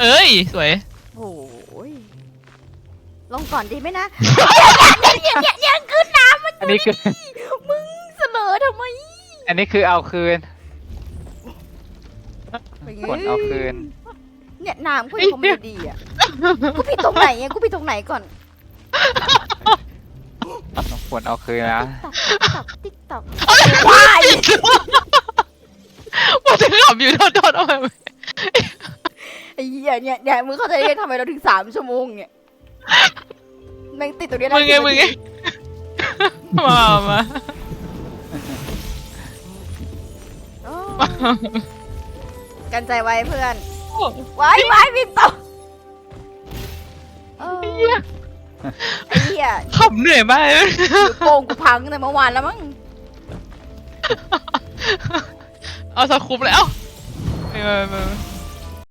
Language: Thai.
เอ้ย สวย โอ้ยลงก่อนดีไหมนะเนี่ยเนี่ยเนี่ยขึ้นน้ำมันอันนี้คือ มึงเสนอทำไมอันนี้คือเอาคืนผลเอาคืน เนี่ยน้ำกูยังคงไม่ดีอะกูผิดตรงไหนอะกูผิดตรงไหนก่อนผลเอาคืนนะตักติ๊กตักว้าย ว่าจะขับอยู่โดนโดนเอาไปไอ้ เหี้ยเนี่ยเนี่ยมึงเข้าใจได้ทำไมเราถึงสามชั่วโมงเนี่ยแม่งติดตรงเนี้ยด้มึงไงสิบมึงนาไงทีมามาโอ้กันใจไว้เพื่อนไว้ไว้พี่ตกเออเหี้ยไอ้เหี้ยขับเหนื่อยมากเลยนิ้วโป้งกูพังตั้งแต่เมื่อวานแล้วมั้งเอาสครุปแล้วไปไปไป